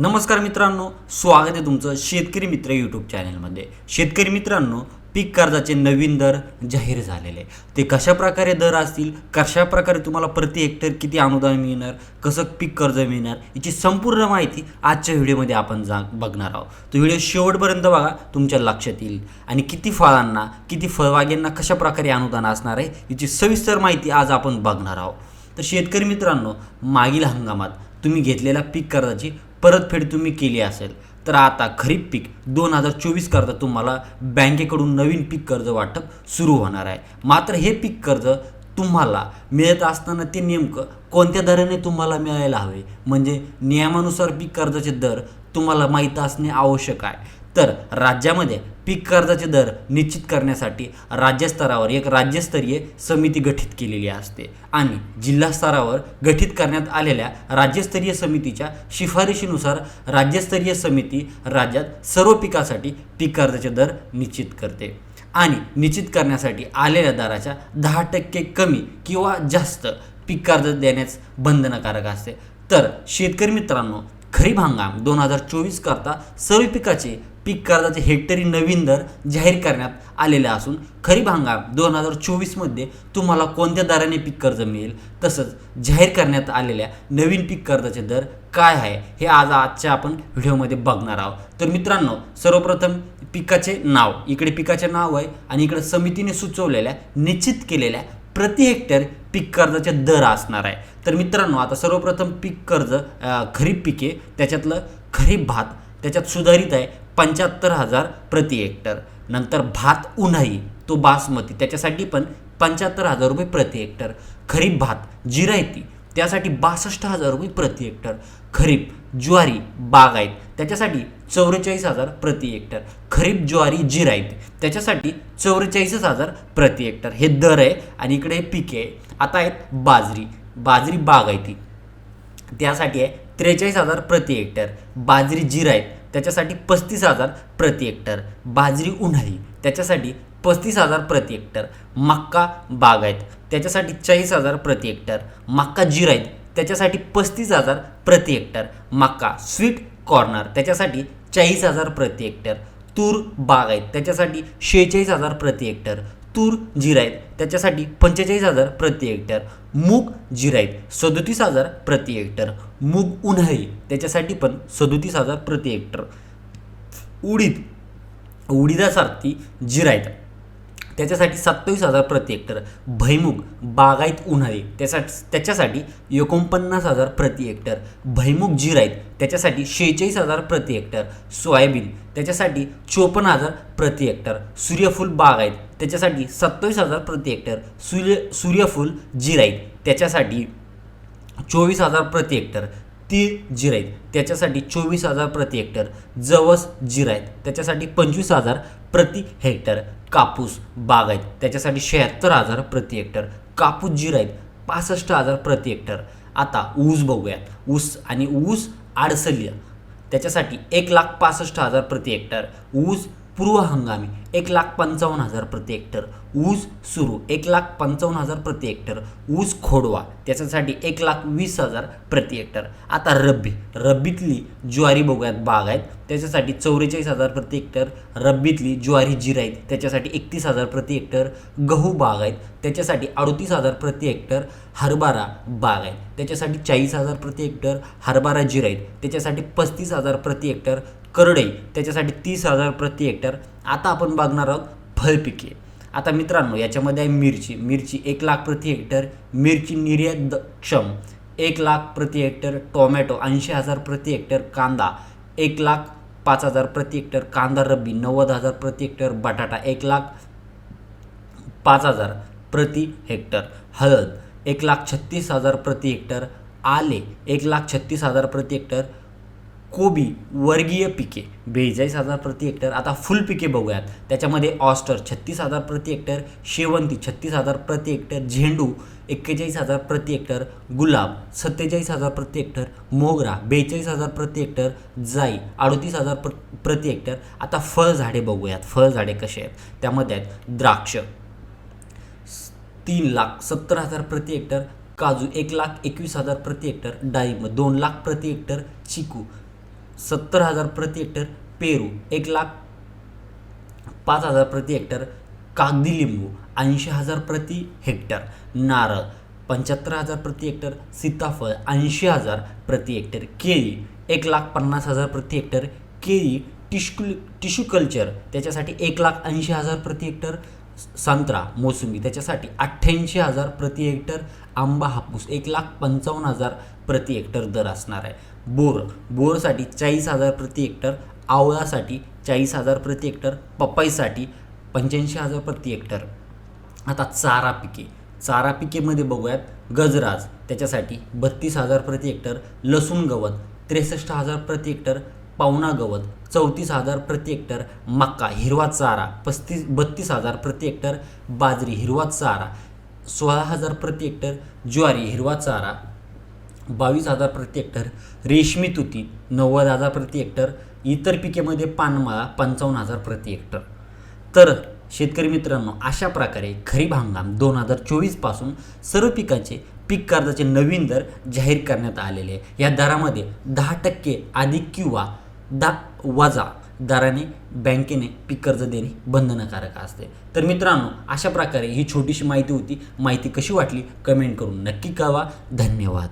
नमस्कार मित्रांनो स्वागत आहे तुमचं शेतकरी मित्र यूट्यूब चॅनलमध्ये शेतकरी मित्रांनो पीक कर्जाचे नवीन दर जाहीर झालेले ते कशा प्रकारे दर असतील कशा प्रकारे तुम्हाला प्रति हेक्टर किती अनुदान मिळणार कसं पीक कर्ज मिळणार याची संपूर्ण माहिती आजच्या व्हिडिओमध्ये आपण जा बघणार आहोत. तो व्हिडिओ शेवटपर्यंत बघा तुमच्या लक्षात येईल. आणि किती फळांना किती फळबागेंना कशा प्रकारे अनुदान असणार आहे याची सविस्तर माहिती आज आपण बघणार आहोत. तर शेतकरी मित्रांनो मागील हंगामात तुम्ही घेतलेल्या पीक कर्जाची परतफेड तुम्ही केली असेल तर आता खरीप पीक दोन हजार चोवीस करता तुम्हाला बँकेकडून नवीन पीक कर्ज वाटप सुरू होणार आहे. मात्र हे पीक कर्ज तुम्हाला मिळत असताना ते नेमकं कोणत्या दराने तुम्हाला मिळायला हवे? म्हणजे नियमानुसार पीक कर्जाचे दर तुम्हाला माहीत असणे आवश्यक आहे. तर राज्यामध्ये पीक कर्जाचे दर निश्चित करण्यासाठी राज्यस्तरावर एक राज्यस्तरीय समिती गठीत केलेली असते आणि जिल्हा स्तरावर गठीत करण्यात आलेल्या राज्यस्तरीय समितीच्या शिफारशीनुसार राज्यस्तरीय समिती राज्यात सर्व पिकासाठी पीक कर्जाचे दर निश्चित करते आणि निश्चित करण्यासाठी आलेल्या दराच्या दहा टक्के कमी किंवा जास्त पीक कर्ज देण्यास बंधनकारक असते. तर शेतकरी मित्रांनो खरीप हंगाम दोन हजार चोवीस करता सर्व पिकाचे पीक कर्जाचे हेक्टरी नवीन दर जाहीर करण्यात आलेले असून खरीप हंगाम दोन हजार चोवीसमध्ये तुम्हाला कोणत्या दराने पीक कर्ज मिळेल तसंच जाहीर करण्यात आलेल्या नवीन पीक कर्जाचे दर काय आहे हे आज आजच्या आपण व्हिडिओमध्ये बघणार आहोत. तर मित्रांनो सर्वप्रथम पिकाचे नाव इकडे पिकाचे नाव आहे आणि इकडे समितीने सुचवलेल्या निश्चित केलेल्या प्रति हेक्टर पीक कर्जाचे दर असणार आहे. तर मित्रांनो आता सर्वप्रथम पीक कर्ज खरीप पिके त्याच्यातलं खरीप भात त्याच्यात सुधारित आहे. पंच्याहत्तर हजार प्रति हेक्टर. नंतर भात उन्हाळी तो बासमती त्याच्यासाठी पण पंच्याहत्तर हजार रुपये प्रति हेक्टर. खरीप भात जिरायती त्यासाठी बासष्ट हजार रुपये प्रति हेक्टर. खरीप ज्वारी बागायत त्याच्यासाठी चौवेचाळीस हजार प्रति हेक्टर. खरीप ज्वारी जिरायत त्याच्यासाठी चौवेचाळीसच हजार प्रति हेक्टर. हे दर आहे आणि इकडे हे पिके आहे. आता आहेत बाजरी बाजरी बागायती. त्यासाठी आहे त्रेचाळीस हजार प्रति हेक्टर. बाजरी जिरायत त्याच्यासाठी पस्तीस हजार प्रति हेक्टर. बाजरी उन्हाळी त्याच्यासाठी पस्तीस हजार प्रति हेक्टर. मक्का बागायत त्याच्यासाठी चाळीस हजार प्रति हेक्टर. मक्का जिरायत त्याच्यासाठी पस्तीस हजार प्रति हेक्टर. मक्का स्वीट कॉर्नर त्याच्यासाठी चाळीस हजार प्रति हेक्टर. तूर बागायत त्याच्यासाठी शेहेचाळीस हजार प्रति हेक्टर. तूर जिरायत त्याच्यासाठी पंचेचाळीस हजार प्रति हेक्टर. मूग जिरायत सदोतीस हजार प्रति हेक्टर. मूग उन्हाळी त्याच्यासाठी पण सदोतीस हजार प्रति हेक्टर. उडीद उडीदासारखी जिरायत त्याच्यासाठी सत्तावीस हजार प्रति हेक्टर भैमुग बागायत उन्हाळी त्यासाठी त्याच्यासाठी एकोणपन्नास हजार प्रति हेक्टर भैमुग जिरायत त्याच्यासाठी शेहेचाळीस हजार प्रति हेक्टर सोयाबीन त्याच्यासाठी चोपन्न हजार प्रति हेक्टर सूर्यफूल बागायत त्याच्यासाठी सत्तावीस हजार प्रति हेक्टर सूर्य सूर्यफूल जिरायत त्याच्यासाठी चोवीस हजार प्रति हेक्टर तीळ जिरायत त्याच्यासाठी चोवीस हजार प्रति हेक्टर जवस जिरायत त्याच्यासाठी पंचवीस हजार प्रति हेक्टर कापूस बाग आहेत. त्याच्यासाठी शहात्तर हजार प्रति हेक्टर कापूस जिरायत पासष्ट हजार प्रति हेक्टर आता ऊस बघूयात. ऊस आणि ऊस आडसल्य. त्याच्यासाठी एक लाख पासष्ट हजार प्रति हेक्टर ऊस पूर्व हंगामी एक लाख पंचावन्न हजार प्रति हेक्टर ऊस सुरू एक लाख पंचावन्न हजार प्रति हेक्टर ऊस खोडवा त्याच्यासाठी एक लाख वीस हजार प्रति हेक्टर आता रब्बी रब्बीतली ज्वारी बघूयात बाग आहेत त्याच्यासाठी चौवेचाळीस हजार प्रति हेक्टर रब्बीतली ज्वारी जिरायत त्याच्यासाठी एकतीस हजार प्रति हेक्टर गहू बाग आहेत त्याच्यासाठी अडतीस हजार प्रति हेक्टर हरभरा बाग आहेत त्याच्यासाठी चाळीस हजार प्रति हेक्टर हरभरा जिरायत त्याच्यासाठी पस्तीस हजार प्रति हेक्टर करडई त्याच्यासाठी तीस हजार प्रति हेक्टर. आता आपण बघणार आहोत फळपिके आता मित्रांनो याच्यामध्ये आहे मिरची. मिरची एक लाख प्रति हेक्टर. मिरची निर्यातक्षम एक लाख प्रति हेक्टर. टोमॅटो ऐंशी हजार प्रति हेक्टर. कांदा एक लाख पाच हजार प्रति हेक्टर. कांदा रब्बी नव्वद हजार प्रति हेक्टर. बटाटा एक लाख पाच हजार प्रति हेक्टर. हळद एक लाख छत्तीस हजार प्रति हेक्टर. आले एक लाख छत्तीस हजार प्रति हेक्टर. कोबी वर्गीय पिके बेचाळीस हजार प्रति हेक्टर आता फुल पिके बघूयात. त्याच्यामध्ये ऑस्टर छत्तीस हजार प्रति हेक्टर शेवंती छत्तीस हजार प्रति हेक्टर झेंडू एक्केचाळीस हजार प्रति हेक्टर गुलाब सत्तेचाळीस हजार प्रति हेक्टर मोगरा बेचाळीस हजार प्रति हेक्टर जाई अडतीस हजार प्र प्रति हेक्टर. आता फळझाडे बघूयात. फळझाडे कसे आहेत? त्यामध्ये आहेत द्राक्ष तीन लाख सत्तर हजार प्रति हेक्टर काजू एक लाख एकवीस हजार प्रति हेक्टर डाळिंब दोन लाख प्रति हेक्टर चिकू सत्तर हजार प्रति हेक्टर पेरू एक लाख पाच हजार प्रति हेक्टर कागदी लिंबू ऐंशी हजार प्रति हेक्टर नारळ पंच्याहत्तर हजार प्रति हेक्टर सीताफळ ऐंशी हजार प्रति हेक्टर केळी एक लाख पन्नास हजार प्रति हेक्टर केळी टिश्यू टिश्यू कल्चर त्याच्यासाठी एक लाख ऐंशी हजार प्रति हेक्टर संत्रा मोसंबी त्याच्यासाठी अठ्ठ्याऐंशी हजार प्रति हेक्टर आंबा हापूस एक लाख पंचावन्न हजार प्रति हेक्टर दर असणार आहे. बोर बोरसाठी चाळीस हजार प्रति हेक्टर आवळासाठी चाळीस हजार प्रति हेक्टर पपईसाठी पंच्याऐंशी हजार प्रति हेक्टर. आता चारा पिके. चारा पिकेमध्ये बघूयात गजराज त्याच्यासाठी बत्तीस हजार प्रति हेक्टर लसूण गवत त्रेसष्ट हजार प्रति हेक्टर पावणा गवत चौतीस हजार प्रति हेक्टर मक्का हिरवा चारा पस्तीस बत्तीस हजार प्रति हेक्टर बाजरी हिरवा चारा सोळा हजार प्रति हेक्टर ज्वारी हिरवा चारा बावीस हजार प्रति हेक्टर रेशमी तुती नव्वद हजार प्रति हेक्टर इतर पिकेमध्ये पानमाळा पंचावन्न हजार प्रति हेक्टर तर शेतकरी मित्रांनो अशा प्रकारे खरीप हंगाम दोन हजार चोवीसपासून सर्व पिकांचे पीक कर्जाचे नवीन दर जाहीर करण्यात आलेले आहे. या दरामध्ये दहा टक्के अधिक किंवा दा वजा दराने बँकेने पीक कर्ज देणे बंधनकारक असते. तर मित्रांनो अशा प्रकारे ही छोटीशी माहिती होती. माहिती कशी वाटली? कमेंट करून नक्की कळवा. धन्यवाद.